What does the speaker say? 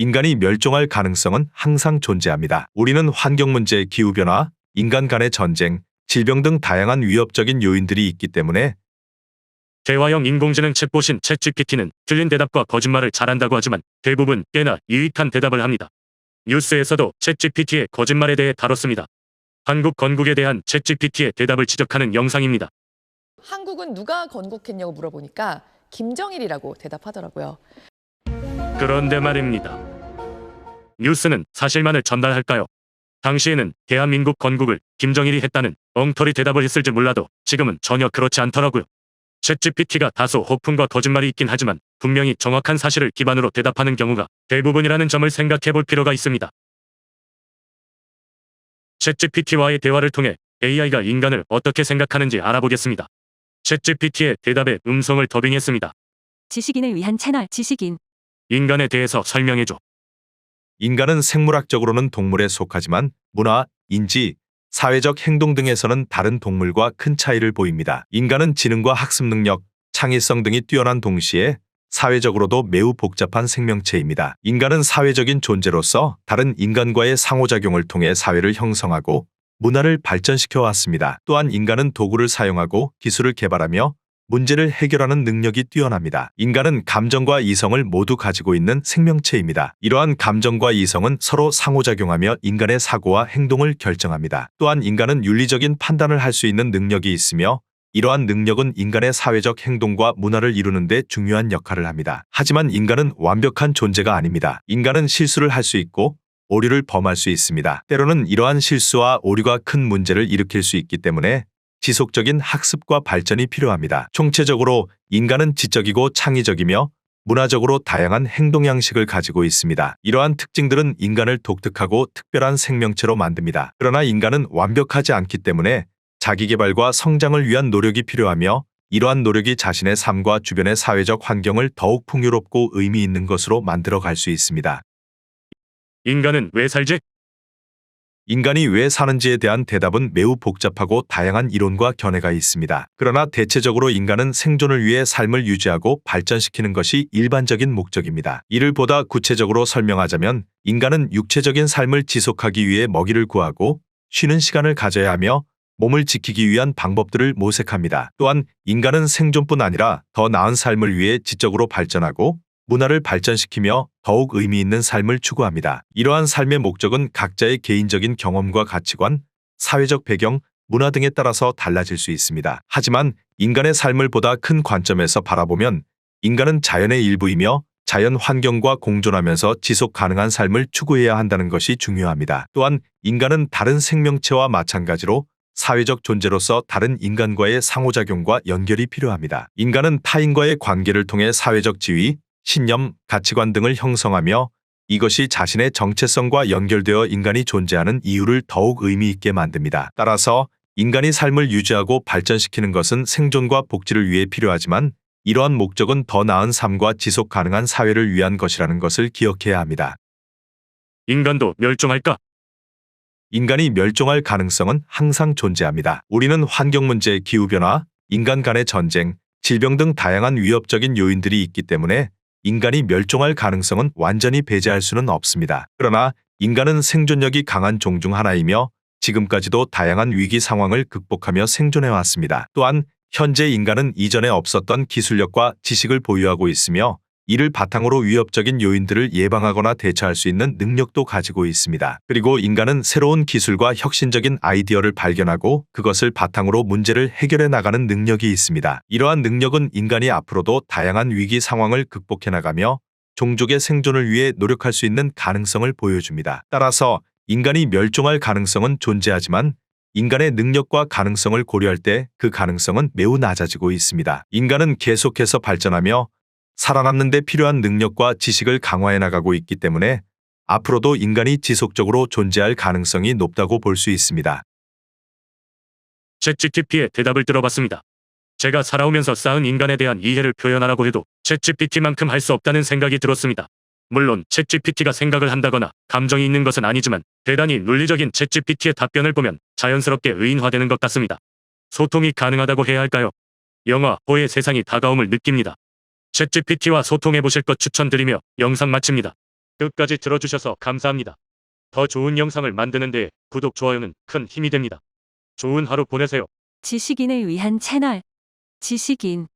인간이 멸종할 가능성은 항상 존재합니다. 우리는 환경 문제, 기후변화, 인간 간의 전쟁, 질병 등 다양한 위협적인 요인들이 있기 때문에 대화형 인공지능 챗봇인 챗GPT는 틀린 대답과 거짓말을 잘한다고 하지만 대부분 꽤나 유익한 대답을 합니다. 뉴스에서도 챗GPT의 거짓말에 대해 다뤘습니다. 한국 건국에 대한 챗GPT의 대답을 지적하는 영상입니다. 한국은 누가 건국했냐고 물어보니까 김정일이라고 대답하더라고요. 그런데 말입니다. 뉴스는 사실만을 전달할까요? 당시에는 대한민국 건국을 김정일이 했다는 엉터리 대답을 했을지 몰라도 지금은 전혀 그렇지 않더라고요. 챗GPT가 다소 호풍과 거짓말이 있긴 하지만 분명히 정확한 사실을 기반으로 대답하는 경우가 대부분이라는 점을 생각해 볼 필요가 있습니다. 챗GPT와의 대화를 통해 AI가 인간을 어떻게 생각하는지 알아보겠습니다. 챗GPT의 대답에 음성을 더빙했습니다. 지식인을 위한 채널 지식인 인간에 대해서 설명해줘. 인간은 생물학적으로는 동물에 속하지만 문화, 인지, 사회적 행동 등에서는 다른 동물과 큰 차이를 보입니다. 인간은 지능과 학습 능력, 창의성 등이 뛰어난 동시에 사회적으로도 매우 복잡한 생명체입니다. 인간은 사회적인 존재로서 다른 인간과의 상호작용을 통해 사회를 형성하고 문화를 발전시켜 왔습니다. 또한 인간은 도구를 사용하고 기술을 개발하며 문제를 해결하는 능력이 뛰어납니다. 인간은 감정과 이성을 모두 가지고 있는 생명체입니다. 이러한 감정과 이성은 서로 상호작용하며 인간의 사고와 행동을 결정합니다. 또한 인간은 윤리적인 판단을 할 수 있는 능력이 있으며 이러한 능력은 인간의 사회적 행동과 문화를 이루는 데 중요한 역할을 합니다. 하지만 인간은 완벽한 존재가 아닙니다. 인간은 실수를 할 수 있고 오류를 범할 수 있습니다. 때로는 이러한 실수와 오류가 큰 문제를 일으킬 수 있기 때문에 지속적인 학습과 발전이 필요합니다. 총체적으로 인간은 지적이고 창의적이며 문화적으로 다양한 행동 양식을 가지고 있습니다. 이러한 특징들은 인간을 독특하고 특별한 생명체로 만듭니다. 그러나 인간은 완벽하지 않기 때문에 자기 개발과 성장을 위한 노력이 필요하며 이러한 노력이 자신의 삶과 주변의 사회적 환경을 더욱 풍요롭고 의미 있는 것으로 만들어 갈 수 있습니다. 인간은 왜 살지? 인간이 왜 사는지에 대한 대답은 매우 복잡하고 다양한 이론과 견해가 있습니다. 그러나 대체적으로 인간은 생존을 위해 삶을 유지하고 발전시키는 것이 일반적인 목적입니다. 이를 보다 구체적으로 설명하자면 인간은 육체적인 삶을 지속하기 위해 먹이를 구하고 쉬는 시간을 가져야 하며 몸을 지키기 위한 방법들을 모색합니다. 또한 인간은 생존뿐 아니라 더 나은 삶을 위해 지적으로 발전하고 문화를 발전시키며 더욱 의미 있는 삶을 추구합니다. 이러한 삶의 목적은 각자의 개인적인 경험과 가치관, 사회적 배경, 문화 등에 따라서 달라질 수 있습니다. 하지만 인간의 삶을 보다 큰 관점에서 바라보면 인간은 자연의 일부이며 자연 환경과 공존하면서 지속 가능한 삶을 추구해야 한다는 것이 중요합니다. 또한 인간은 다른 생명체와 마찬가지로 사회적 존재로서 다른 인간과의 상호작용과 연결이 필요합니다. 인간은 타인과의 관계를 통해 사회적 지위, 신념, 가치관 등을 형성하며 이것이 자신의 정체성과 연결되어 인간이 존재하는 이유를 더욱 의미 있게 만듭니다. 따라서 인간이 삶을 유지하고 발전시키는 것은 생존과 복지를 위해 필요하지만 이러한 목적은 더 나은 삶과 지속 가능한 사회를 위한 것이라는 것을 기억해야 합니다. 인간도 멸종할까? 인간이 멸종할 가능성은 항상 존재합니다. 우리는 환경 문제, 기후변화, 인간 간의 전쟁, 질병 등 다양한 위협적인 요인들이 있기 때문에 인간이 멸종할 가능성은 완전히 배제할 수는 없습니다. 그러나 인간은 생존력이 강한 종 중 하나이며 지금까지도 다양한 위기 상황을 극복하며 생존해 왔습니다. 또한 현재 인간은 이전에 없었던 기술력과 지식을 보유하고 있으며 이를 바탕으로 위협적인 요인들을 예방하거나 대처할 수 있는 능력도 가지고 있습니다. 그리고 인간은 새로운 기술과 혁신적인 아이디어를 발견하고 그것을 바탕으로 문제를 해결해 나가는 능력이 있습니다. 이러한 능력은 인간이 앞으로도 다양한 위기 상황을 극복해 나가며 종족의 생존을 위해 노력할 수 있는 가능성을 보여줍니다. 따라서 인간이 멸종할 가능성은 존재하지만 인간의 능력과 가능성을 고려할 때 그 가능성은 매우 낮아지고 있습니다. 인간은 계속해서 발전하며 살아남는 데 필요한 능력과 지식을 강화해 나가고 있기 때문에 앞으로도 인간이 지속적으로 존재할 가능성이 높다고 볼 수 있습니다. 챗GPT의 대답을 들어봤습니다. 제가 살아오면서 쌓은 인간에 대한 이해를 표현하라고 해도 챗GPT만큼 할 수 없다는 생각이 들었습니다. 물론 챗GPT가 생각을 한다거나 감정이 있는 것은 아니지만 대단히 논리적인 챗GPT의 답변을 보면 자연스럽게 의인화되는 것 같습니다. 소통이 가능하다고 해야 할까요? 영화 호의 세상이 다가옴을 느낍니다. 챗GPT와 소통해 보실 것 추천드리며 영상 마칩니다. 끝까지 들어주셔서 감사합니다. 더 좋은 영상을 만드는 데 구독, 좋아요는 큰 힘이 됩니다. 좋은 하루 보내세요. 지식인을 위한 채널 지식인